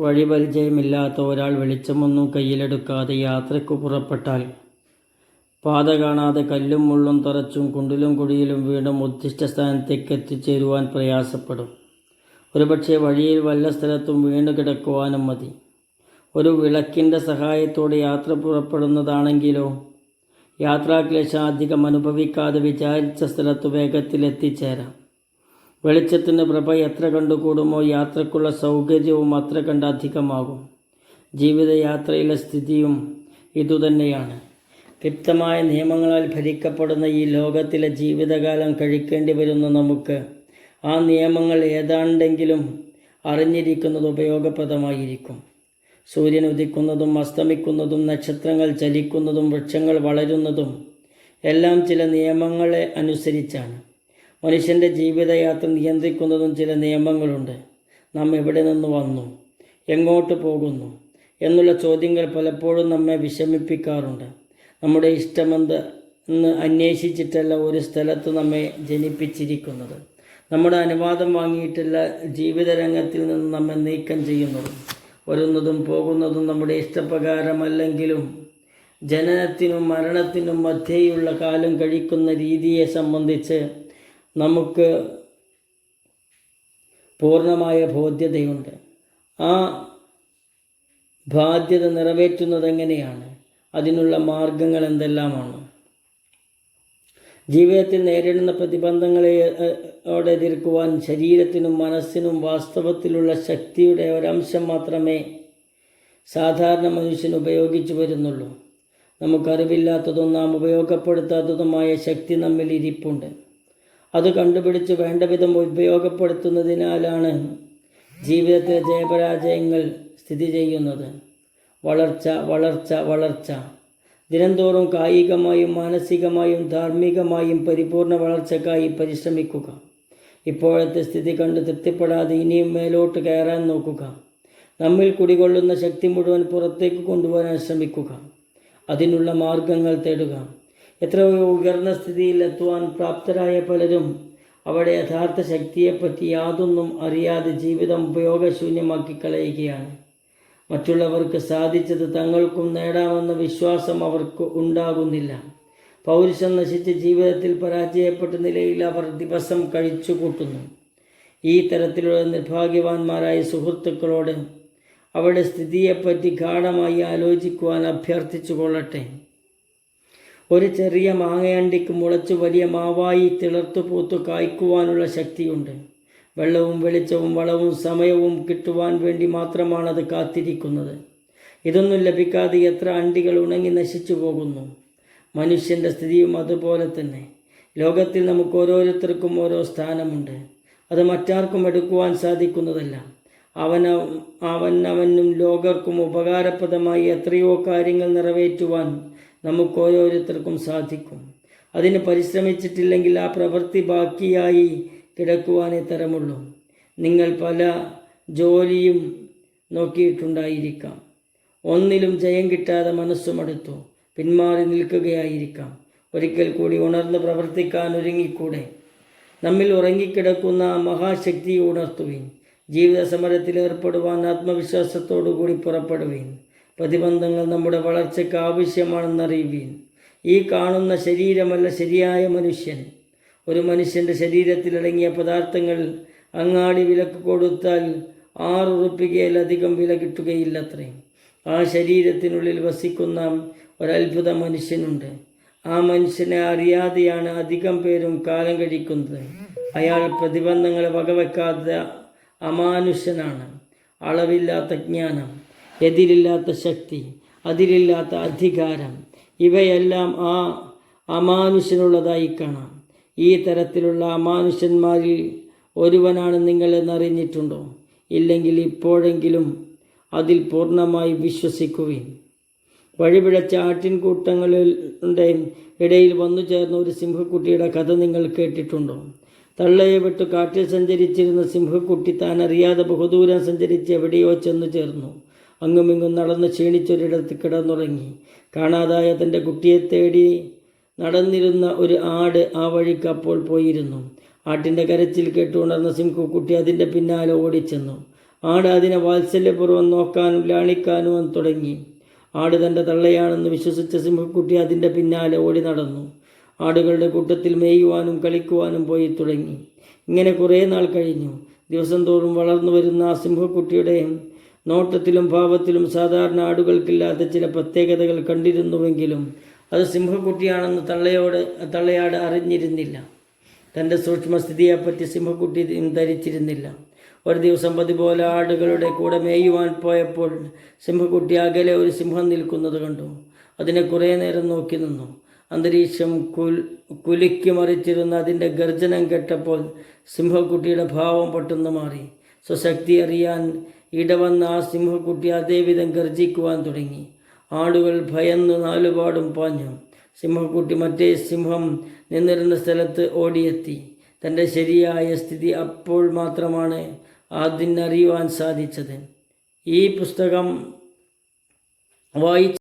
വഴിപരിചയമില്ലാത്ത ഒരാൾ വെളിച്ചമൊന്നും കയ്യിലെടുക്കാതെ യാത്രയ്ക്കു പുറപ്പെട്ടാൽ പാത കാണാതെ കല്ലും മുള്ളും തറച്ചും കുണ്ടിലും കുടിയിലും വീണ്ടും ഉദ്ദിഷ്ട സ്ഥാനത്തേക്ക് എത്തിച്ചേരുവാൻ പ്രയാസപ്പെടും. ഒരുപക്ഷെ വഴിയിൽ വല്ല സ്ഥലത്തും വീണു കിടക്കുവാനും മതി. ഒരു വിളക്കിന്റെ സഹായത്തോടെ യാത്ര പുറപ്പെടുന്നതാണെങ്കിലോ? യാത്രാക്ലേശം അധികം അനുഭവിക്കാതെ വിചാരിച്ച സ്ഥലത്ത് വേഗത്തിൽ എത്തിച്ചേരാം വെളിച്ചത്തിന് പ്രഭ എത്ര കണ്ടുകൂടുമോ യാത്രക്കുള്ള സൗകര്യവും അത്ര കണ്ട് അധികമാകും. ജീവിതയാത്രയിലെ സ്ഥിതിയും ഇതുതന്നെയാണ് ക്ലിപ്തമായ നിയമങ്ങളാൽ ഭരിക്കപ്പെടുന്ന ഈ ലോകത്തിലെ ജീവിതകാലം കഴിക്കേണ്ടി വരുന്ന നമുക്ക് ആ നിയമങ്ങൾ ഏതാണ്ടെങ്കിലും അറിഞ്ഞിരിക്കുന്നത് ഉപയോഗപ്രദമായിരിക്കും. സൂര്യൻ ഉദിക്കുന്നതും അസ്തമിക്കുന്നതും നക്ഷത്രങ്ങൾ ചലിക്കുന്നതും വൃക്ഷങ്ങൾ വളരുന്നതും എല്ലാം ചില നിയമങ്ങളെ അനുസരിച്ചാണ്. മനുഷ്യന്റെ ജീവിതയാത്ര നിയന്ത്രിക്കുന്നതും ചില നിയമങ്ങളുണ്ട്. നാം എവിടെ നിന്ന് വന്നു? എങ്ങോട്ട് പോകുന്നു? എന്നുള്ള ചോദ്യങ്ങൾ പലപ്പോഴും നമ്മെ വിഷമിപ്പിക്കാറുണ്ട്. നമ്മുടെ ഇഷ്ടമെന്ത് എന്ന് അന്വേഷിച്ചിട്ടല്ല ഒരു സ്ഥലത്ത് നമ്മെ ജനിപ്പിച്ചിരിക്കുന്നത്. നമ്മുടെ അനുവാദം വാങ്ങിയിട്ടല്ല ജീവിതരംഗത്തിൽ നിന്ന് നമ്മെ നീക്കം ചെയ്യുന്നതും. വരുന്നതും പോകുന്നതും നമ്മുടെ ഇഷ്ടപ്രകാരമല്ലെങ്കിലും ജനനത്തിനും മരണത്തിനും മധ്യേയുള്ള കാലം കഴിക്കുന്ന രീതിയെ സംബന്ധിച്ച് നമുക്ക് പൂർണമായ ബോധ്യതയുണ്ട്. ആ ബാധ്യത നിറവേറ്റുന്നത് എങ്ങനെയാണ് അതിനുള്ള മാർഗങ്ങൾ എന്തെല്ലാമാണ്? ജീവിതത്തിൽ നേരിടുന്ന പ്രതിബന്ധങ്ങളെ ഓടെ എതിർക്കുവാൻ ശരീരത്തിനും മനസ്സിനും വാസ്തവത്തിലുള്ള ശക്തിയുടെ ഒരംശം മാത്രമേ സാധാരണ മനുഷ്യൻ ഉപയോഗിച്ചു വരുന്നുള്ളൂ. നമുക്കറിവില്ലാത്തതും നാം ഉപയോഗപ്പെടുത്താത്തതുമായ ശക്തി നമ്മിൽ ഇരിപ്പുണ്ട്. അത് കണ്ടുപിടിച്ച് വേണ്ടവിധം ഉപയോഗപ്പെടുത്തുന്നതിനാലാണ് ജീവിതത്തിലെ ജയപരാജയങ്ങൾ സ്ഥിതി ചെയ്യുന്നത്. വളർച്ച വളർച്ച വളർച്ച. ദിനംതോറും കായികമായും മാനസികമായും ധാർമ്മികമായും പരിപൂർണ വളർച്ചക്കായി പരിശ്രമിക്കുക. ഇപ്പോഴത്തെ സ്ഥിതി കണ്ട് തൃപ്തിപ്പെടാതെ ഇനിയും മേലോട്ട് കയറാൻ നോക്കുക. നമ്മിൽ കുടികൊള്ളുന്ന ശക്തി മുഴുവൻ പുറത്തേക്ക് കൊണ്ടുപോകാൻ ശ്രമിക്കുക. അതിനുള്ള മാർഗങ്ങൾ തേടുക. എത്രയോ ഉയർന്ന സ്ഥിതിയിൽ എത്തുവാൻ പ്രാപ്തരായ പലരും അവിടെ യഥാർത്ഥ ശക്തിയെപ്പറ്റി യാതൊന്നും അറിയാതെ ജീവിതം ഉപയോഗശൂന്യമാക്കി കളയുകയാണ്. മറ്റുള്ളവർക്ക് സാധിച്ചത് തങ്ങൾക്കും നേടാമെന്ന വിശ്വാസം അവർക്ക് ഉണ്ടാകുന്നില്ല. പൗരുഷം നശിച്ച് ജീവിതത്തിൽ പരാജയപ്പെട്ട നിലയിൽ അവർ ദിവസം കഴിച്ചു കൂട്ടുന്നു ഈ തരത്തിലുള്ള നിർഭാഗ്യവാന്മാരായ സുഹൃത്തുക്കളോട് അവരുടെ സ്ഥിതിയെപ്പറ്റി ഗാഠമായി ആലോചിക്കുവാൻ അഭ്യർത്ഥിച്ചു കൊള്ളട്ടെ ഒരു ചെറിയ മാങ്ങയണ്ടിക്ക് മുളച്ച് വലിയ മാവായി തിളർത്തു പൂത്തു കായ്ക്കുവാനുള്ള ശക്തിയുണ്ട്. വെള്ളവും വെളിച്ചവും വളവും സമയവും കിട്ടുവാൻ വേണ്ടി മാത്രമാണ് അത് കാത്തിരിക്കുന്നത്. ഇതൊന്നും ലഭിക്കാതെ എത്ര അണ്ടികൾ ഉണങ്ങി നശിച്ചു പോകുന്നു. മനുഷ്യന്റെ സ്ഥിതിയും അതുപോലെ തന്നെ. ലോകത്തിൽ നമുക്ക് ഓരോരുത്തർക്കും ഓരോ സ്ഥാനമുണ്ട്. അത് മറ്റാർക്കും എടുക്കുവാൻ സാധിക്കുന്നതല്ല. അവന അവനവനും ലോകർക്കും ഉപകാരപ്രദമായി എത്രയോ കാര്യങ്ങൾ നിറവേറ്റുവാൻ നമുക്ക് ഓരോരുത്തർക്കും സാധിക്കും. അതിന് പരിശ്രമിച്ചിട്ടില്ലെങ്കിൽ ആ പ്രവൃത്തി ബാക്കിയായി കിടക്കുവാനേ തരമുള്ളൂ. നിങ്ങൾ പല ജോലിയും നോക്കിയിട്ടുണ്ടായിരിക്കാം. ഒന്നിലും ജയം കിട്ടാതെ മനസ്സുമടുത്തു പിന്മാറി നിൽക്കുകയായിരിക്കാം. ഒരിക്കൽ കൂടി ഉണർന്ന് പ്രവർത്തിക്കാൻ ഒരുങ്ങിക്കൂടെ? നമ്മിൽ ഉറങ്ങിക്കിടക്കുന്ന ആ മഹാശക്തിയെ ഉണർത്തുവിൻ. ജീവിത സമരത്തിൽ ഏർപ്പെടുവാൻ ആത്മവിശ്വാസത്തോടു കൂടി പുറപ്പെടുവീൻ. പ്രതിബന്ധങ്ങൾ നമ്മുടെ വളർച്ചയ്ക്ക് ആവശ്യമാണെന്നറിയുവീൻ. ഈ കാണുന്ന ശരീരമല്ല ശരിയായ മനുഷ്യൻ. ഒരു മനുഷ്യന്റെ ശരീരത്തിലടങ്ങിയ പദാർത്ഥങ്ങൾ അങ്ങാടി വിലക്ക് കൊടുത്താൽ ആറ് ഉറുപ്പികയിലധികം വില കിട്ടുകയില്ലത്രേ. ആ ശരീരത്തിനുള്ളിൽ വസിക്കുന്ന ഒരത്ഭുത മനുഷ്യനുണ്ട്. ആ മനുഷ്യനെ അറിയാതെയാണ് അധികം പേരും കാലം കഴിക്കുന്നത്. അയാൾ പ്രതിബന്ധങ്ങളെ വകവെക്കാത്ത അമാനുഷ്യനാണ് അളവില്ലാത്ത ജ്ഞാനം. എതിരില്ലാത്ത ശക്തി അതിരില്ലാത്ത അധികാരം ഇവയെല്ലാം ആ അമാനുഷ്യനുള്ളതായി കാണാം. ഈ തരത്തിലുള്ള അമാനുഷന്മാരിൽ ഒരുവനാണ് നിങ്ങളെന്നറിഞ്ഞിട്ടുണ്ടോ? ഇല്ലെങ്കിൽ ഇപ്പോഴെങ്കിലും അതിൽ പൂർണമായി വിശ്വസിക്കുവിൻ. വഴിപിഴച്ച ആട്ടിൻകൂട്ടങ്ങളുടെ ഇടയിൽ വന്നു ചേർന്ന ഒരു സിംഹക്കുട്ടിയുടെ കഥ നിങ്ങൾ കേട്ടിട്ടുണ്ടോ? തള്ളയെ വിട്ട് കാട്ടിൽ സഞ്ചരിച്ചിരുന്ന സിംഹക്കുട്ടി താൻ അറിയാതെ ബഹുദൂരം സഞ്ചരിച്ച് എവിടെയോ ചെന്നു ചേർന്നു. അങ്ങുമിങ്ങും നടന്ന് ക്ഷീണിച്ചൊരിടത്ത് കിടന്നുറങ്ങി. കാണാതായ തന്റെ കുട്ടിയെ തേടി നടന്നിരുന്ന ഒരു ആട് ആ വഴിക്ക് അപ്പോൾ പോയിരുന്നു. ആട്ടിന്റെ കരച്ചിൽ കേട്ടുണർന്ന സിംകു കുട്ടി അതിന്റെ പിന്നാലെ ഓടിച്ചെന്നു. ആട് അതിനെ വാത്സല്യപൂർവം നോക്കാനും ലാണിക്കാനും തുടങ്ങി. ആട് തന്റെ തള്ളയാണെന്ന് വിശ്വസിച്ച സിംഹക്കുട്ടി അതിന്റെ പിന്നാലെ ഓടി നടന്നു. ആടുകളുടെ കൂട്ടത്തിൽ മേയുവാനും കളിക്കുവാനും പോയി തുടങ്ങി. ഇങ്ങനെ കുറേ നാൾ കഴിഞ്ഞു. ദിവസം തോറും വളർന്നു വരുന്ന ആ സിംഹക്കുട്ടിയുടെ നോട്ടത്തിലും ഭാവത്തിലും സാധാരണ ആടുകൾക്കില്ലാത്ത ചില പ്രത്യേകതകൾ കണ്ടിരുന്നുവെങ്കിലും അത് സിംഹക്കുട്ടിയാണെന്ന് തള്ളയോട് തള്ളയാട് അറിഞ്ഞിരുന്നില്ല. തന്റെ സൂക്ഷ്മസ്ഥിതിയെപ്പറ്റി സിംഹക്കുട്ടി ധരിച്ചിരുന്നില്ല. ഒരു ദിവസം പതിപോലെ ആടുകളുടെ കൂടെ മേയുവാൻ പോയപ്പോൾ സിംഹക്കുട്ടി അകലെ ഒരു സിംഹം നിൽക്കുന്നത് കണ്ടു. അതിനെ കുറേ നേരം നോക്കി നിന്നു. അന്തരീക്ഷം കുൽ കുലുക്കി മറിച്ചിരുന്ന അതിന്റെ ഗർജനം കേട്ടപ്പോൾ സിംഹക്കുട്ടിയുടെ ഭാവം പെട്ടെന്ന് മാറി. സ്വശക്തി അറിയാൻ ഇടവന്ന ആ സിംഹക്കുട്ടി അതേവിധം ഗർജിക്കുവാൻ തുടങ്ങി. ആടുകൾ ഭയന്ന് നാലുപാടും പാഞ്ഞു. സിംഹക്കുട്ടി മറ്റേ സിംഹം നിന്നിരുന്ന സ്ഥലത്ത് ഓടിയെത്തി. തന്റെ ശരിയായ സ്ഥിതി അപ്പോൾ മാത്രമാണ് അതിനറിയുവാൻ സാധിച്ചത്. ഈ പുസ്തകം വായിച്ച